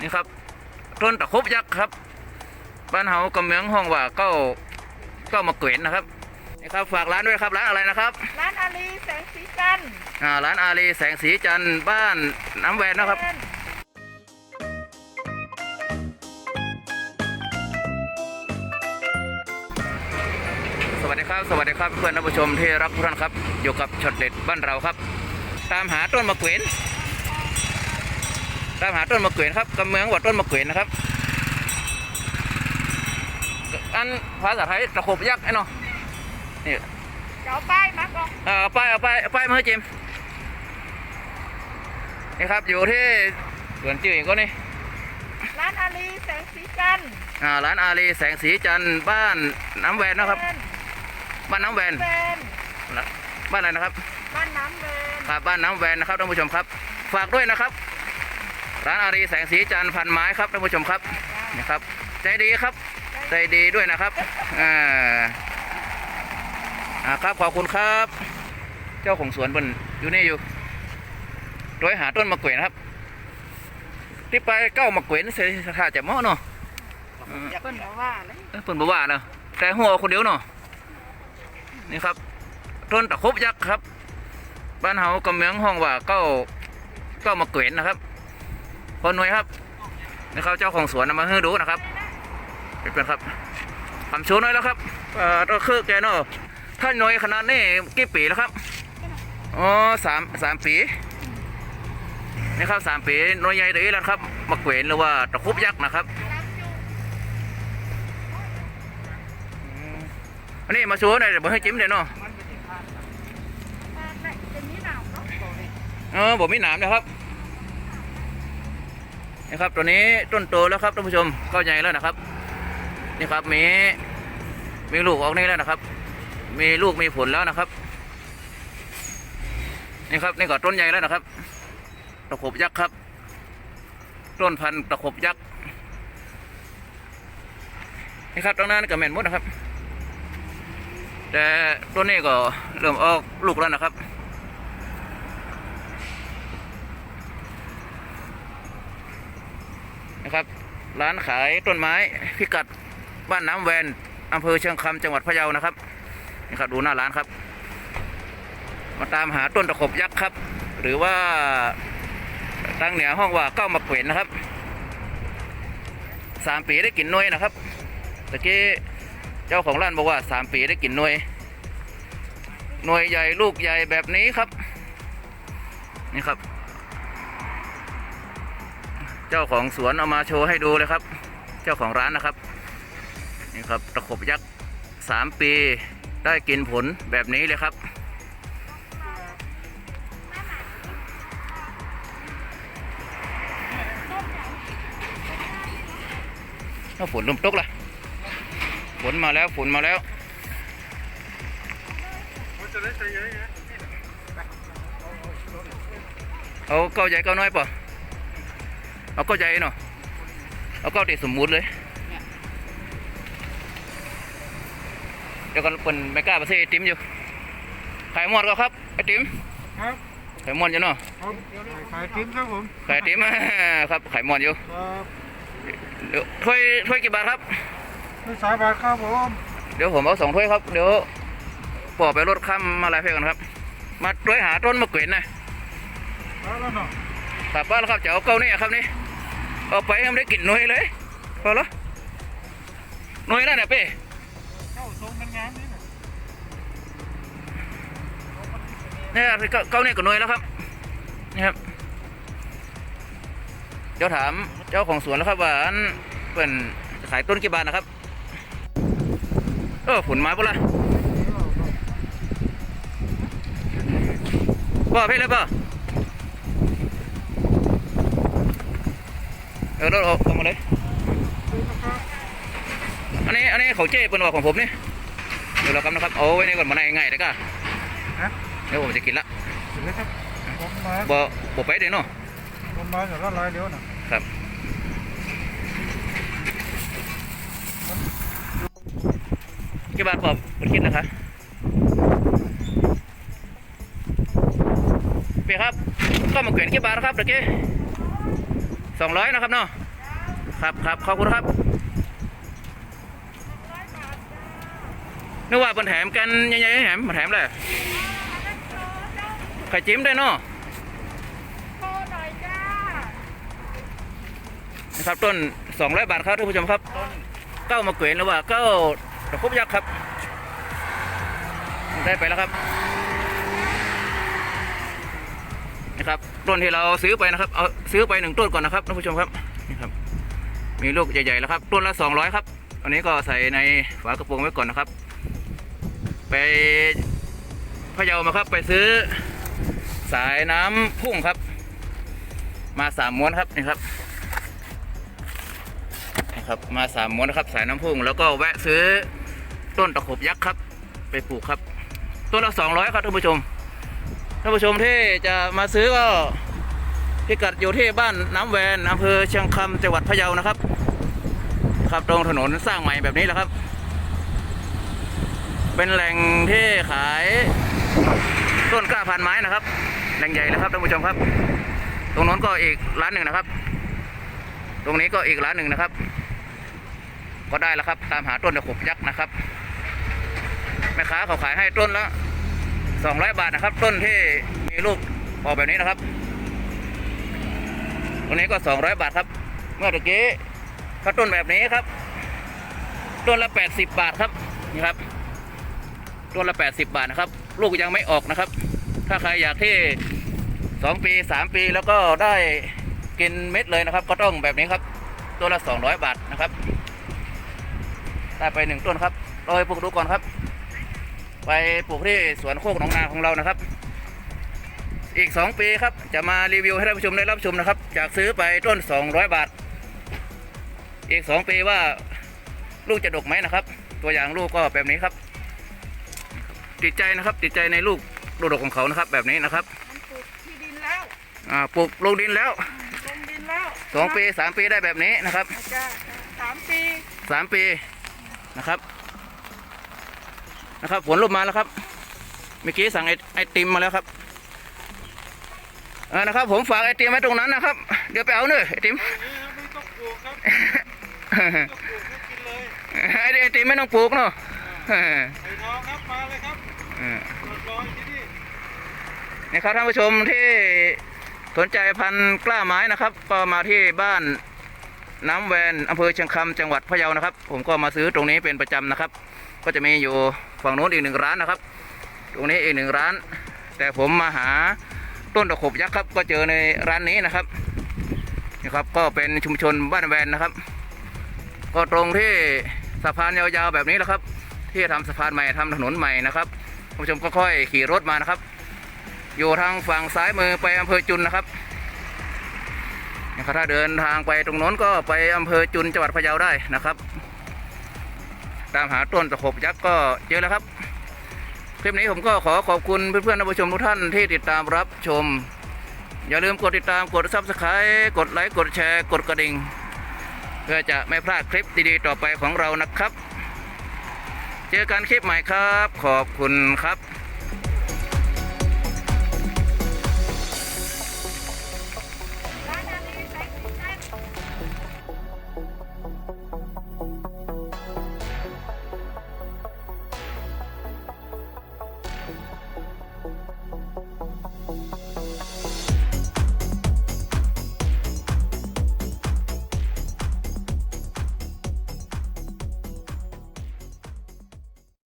นี่ครับ ต้นตะครบยักษ์ครับ บ้านเฮากำเมืองห้องว่าเก้าเก้ามาเกวนนะครับนี่ครับฝากร้านด้วยครับร้านอะไรนะครับ ร้านอาลีแสงสีจันทร์อ่าร้านอารีแสงสีจันทร์บ้านน้ำแวนนะครับสวัสดีครับสวัสดีครับเพื่อนท่านผู้ชมที่รักทุกท่านครับ อยู่กับช็อตเด็ดบ้านเราครับ ตามหาต้นมะเกวน ตามหาต้นมะเกวนครับกำเมืองว่าต้นมะเกวนนะครับ อันภาษาไทยตะขบยักษ์ไอ้เนาะนี่เดี๋ยวเอาป้ายมาก่อนเอาเอาป้ายเอาป้ายเอาป้ายมาให้เจมส์นี่ครับอยู่ที่สวนจื่อก็นี่ร้านอาลีแสงสีจันทร์อ่าร้านอารีแสงสีจันทร์บ้านน้ำแวนนะครับ บ้านน้ำแวนเวนบ้านอะไรนะครับ บ้านน้ำเวนครับบ้านน้ำแวนนะครับท่านผู้ชมครับ ฝากด้วยนะครับ ร้านอารีแสงสีจันทร์พันไม้ครับท่านผู้ชมครับนี่ครับ ใจดีครับ ใจดีด้วยนะครับอ่าอ่าครับขอบคุณครับ เจ้าของสวนบนอยู่นี่อยู่โดยหาต้นมะเกวนครับ ที่ไปเก้ามะเกวนเสียท่าจะเหมาะเนาะเปิ้นบอกว่าเลยเอ้ยเพิ่นบอกว่าเนาะแต่หัวคนเดียวเนาะนี่ครับต้นตะครบยักษ์ครับ บ้านเฮากำเมืองห้องว่าเก้าเก้ามะเกวนนะครับ พอหน่วยครับนี่เขาเจ้าของสวนนำมาให้ดูนะครับเป็นครับทำชูหน่อยแล้วครับเอ่อตัวคือแกเนาะถ้าหน่วยขนาดนี้กี่ปีแล้วครับอ๋อสามสามปีนี่ครับสามปีหน่วยใหญ่ดีแล้วครับมะเกวนหรือว่าตะครบยักษ์นะครับอันนี้มาโชว์หน่อยเดี๋ยวบ่ให้จิ้มเดี๋ยวเนาะบ้านไหนจะมีหนาวเนาะเออผมมีหนามนะครับ นี่ครับตัวนี้ต้นโตแล้วครับท่านผู้ชมเข้าใหญ่แล้วนะครับ นี่ครับมีมีลูกออกนี่แล้วนะครับ มีลูกมีผลแล้วนะครับนี่ครับนี่ก็ต้นใหญ่แล้วนะครับ ตะขบยักษ์ครับ ต้นพันธุ์ตะขบยักษ์นี่ครับตรงนั้นก็แม่นมดนะครับ แต่ต้นนี้ก็เริ่มออกลูกแล้วนะครับ นะค ร้านขายต้นไม้พิกัดบ้านน้ำแวนอำเภอเชียงคำจังหวัดพะเยานะครับนี่ครับดูหน้าร้านครับ มาตามหาต้นตะขบยักษ์ครับ หรือว่าตั้งเหนือห้องว่าเก้ามะเขวนนะครับสามปีได้กลิ่นนวยนะครับตะกี้เจ้าของร้านบอกว่าสามปีได้กลิ่นนวยหน่วยใหญ่ลูกใหญ่แบบนี้ครับ นี่ครับ เจ้าของสวนเอามาโชว์ให้ดูเลยครับ เจ้าของร้านนะครับนี่ครับตะขบยักษ์สามปีได้กินผลแบบนี้เลยครับถ้าฝนลมตกล่ะฝนมาแล้วฝนมาแล้วเอาเก้าใหญ่เก้าน้อยป่ะ เอาเก้าใจเนาะเอาเก้าติดสมมุติเลยเดี๋ยวกันเป็นไม่กล้าไปซื้อไอติมอยู่ขายหมดก็ครับไอติมครับขายหมดอยู่เนาะผมขายทิ้มครับผมขายไอติมครับขายหมดอยู่ครับเดี๋ยวถ้วยถ้วยกี่บาทครับไม่สายบาทครับผมเดี๋ยวผมเอาสองถ้วยครับเดี๋ยวปอไปรถข้ามมาลายเพกันครับ มาถ้วยหาต้นมะเขือนะแล้วแล้วเนาะครับป้าแล้วครับจะเอาเก้านี่ครับนี่ เอาไปให้มันได้กลิ่นหน่วยเลยพอแล้วหน่วยนั่นแหละเป้เข้าทรงมันงามนี่นะเนี่ยเก้าเก้านี่ยก็หน่วยแล้วครับนี่ครับเดี๋ยวถามเจ้าของสวนแล้วครับว่าอันเป็นขายต้นกี่บาทนะครับเออผลไม้ปะล่ะป่ะเพ่เลยป่ะ ออรถเอาเอามาเลยอันนี้อันนี้เขาเจ๊เป็นว่าของผมนี่เดี๋ยวเรากำนะครับเอาไว้นี่ก่อนมาในง่ายๆเลยก็ฮะเดี๋ยวผมจะกินละเดี๋ยวครับผมมาบ่บ่ไปเดี๋ยวเนาะผมมาจากละลายเดียวนะครับกี่บาทผมคุณคิดนะคะเปียครับก็มาเกวียนกี่บาทนะครับเมื่อกี้ส องร้อยนะครับเนาะครับครับขอบคุณครับนึกว่าเป็นแถมกันใหญ่ๆแถมมาแถมเลยไข่จิ้มได้เนาะโชว์หน่อยจ้านะครับต้น200บาทครับท่านผู้ชมครับเก้ามะเกวนหรือว่าเก้าตะคุบยักษ์ครับ ได้ไปแล้วครับ นะครับต้นที่เราซื้อไปนะครับเอาซื้อไปหนึ่งต้นก่อนนะครับท่านผู้ชมครับนี่ครับ มีลูกใหญ่ๆแล้วครับ ต้นละ200ครับอันนี้ก็ใส่ในฝากระโปรงไว้ก่อนนะครับ ไปพะเยามาครับไปซื้อสายน้ำพุ่งครับ มาสามม้วนครับนี่ครับนะครับมาสามม้วนนะครับสายน้ำพุ่งแล้วก็แวะซื้อต้นตะขบยักษ์ครับ ไปปลูกครับต้นละสองร้อยครับท่านผู้ชม ท่านผู้ชมที่จะมาซื้อก็พิกัดอยู่ที่บ้านน้ำแวนอำเภอเชียงคำจังหวัดพะเยานะครับครับตรงถนนสร้างใหม่แบบนี้แหละครับ เป็นแหล่งที่ขายต้นกล้าพันไม้นะครับ แหล่งใหญ่เลยครับท่านผู้ชมครับ ตรงโน้นก็อีกร้านหนึ่งนะครับ ตรงนี้ก็อีกร้านหนึ่งนะครับ ก็ได้แล้วครับตามหาต้นตะขบยักษ์นะครับแม่ค้าเขาขายให้ต้นละ สองร้อยบาทนะครับ ต้นที่มีลูกออกแบบนี้นะครับตรงนี้ก็สองร้อยบาทครับ เมื่อตะกี้ก็ต้นแบบนี้ครับ ต้นละแปดสิบาทครับนี่ครับต้นละแปดสิบาทนะครับ ลูกยังไม่ออกนะครับ ถ้าใครอยากที่สองปีสามปีแล้วก็ได้กินเม็ดเลยนะครับ ก็ต้องแบบนี้ครับตัวละสองร้อยบาทนะครับได้ไปหนึ่งต้นครับเราไปปลูกดูก่อนครับ ไปปลูกที่สวนโคกหนองนาของเรานะครับ อีกสองปีครับจะมารีวิวให้ท่านผู้ชมได้รับชมนะครับ จากซื้อไปต้นสองร้อยบาท อีกสองปีว่าลูกจะดกไหมนะครับ ตัวอย่างลูกก็แบบนี้ครับ ติดใจนะครับติดใจในลูกดกๆของเขานะครับ แบบนี้นะครับมันปลูกที่ดินแล้วอ่าปลูกลงดินแล้วลงดินแล้วสองปีสามปีได้แบบนี้นะครับจ้าสามปีสามปีนะครับ นะครับฝนลงมาแล้วครับเมื่อกี้สั่งไอไอติมมาแล้วครับนะครับ ผมฝากไอติมไว้ตรงนั้นนะครับ เดี๋ยวไปเอาเนอะไอติมไม่ต้องปลูกครับต้องปลูกก็กินเลยไอติมไม่ต้องปลูกเนาะไอทองครับมาเลยครับรอที่นี่ครับท่านผู้ชมที่สนใจพันธุ์กล้าไม้นะครับ ก็มาที่บ้านน้ำแวนอำเภอเชียงคำจังหวัดพะเยานะครับ ผมก็มาซื้อตรงนี้เป็นประจำนะครับ ก็จะมีอยู่ ฝั่งโน้นอีกหนึ่งร้านนะครับ ตรงนี้อีกหนึ่งร้าน แต่ผมมาหาต้นตะขบยักษ์ครับ ก็เจอในร้านนี้นะครับนี่ครับก็เป็นชุมชนบ้านแวนนะครับ ก็ตรงที่สะพานยาวๆแบบนี้แหละครับ ที่ทำสะพานใหม่ทำถนนใหม่นะครับผู้ชมก็ค่อยขี่รถมานะครับ อยู่ทางฝั่งซ้ายมือไปอำเภอจุนนะครับนะครับถ้าเดินทางไปตรงโน้นก็ไปอำเภอจุนจังหวัดพะเยาได้นะครับ ตามหาต้นตะขบยักษ์ก็เจอแล้วครับ คลิปนี้ผมก็ขอขอบคุณเพื่อนๆท่านผู้ชมทุกท่านที่ติดตามรับชม อย่าลืมกดติดตามกดซับสไครต์กดไลค์กดแชร์กดกระดิ่งเพื่อจะไม่พลาดคลิปดีๆต่อไปของเรานะครับ เจอกันคลิปใหม่ครับ ขอบคุณครับ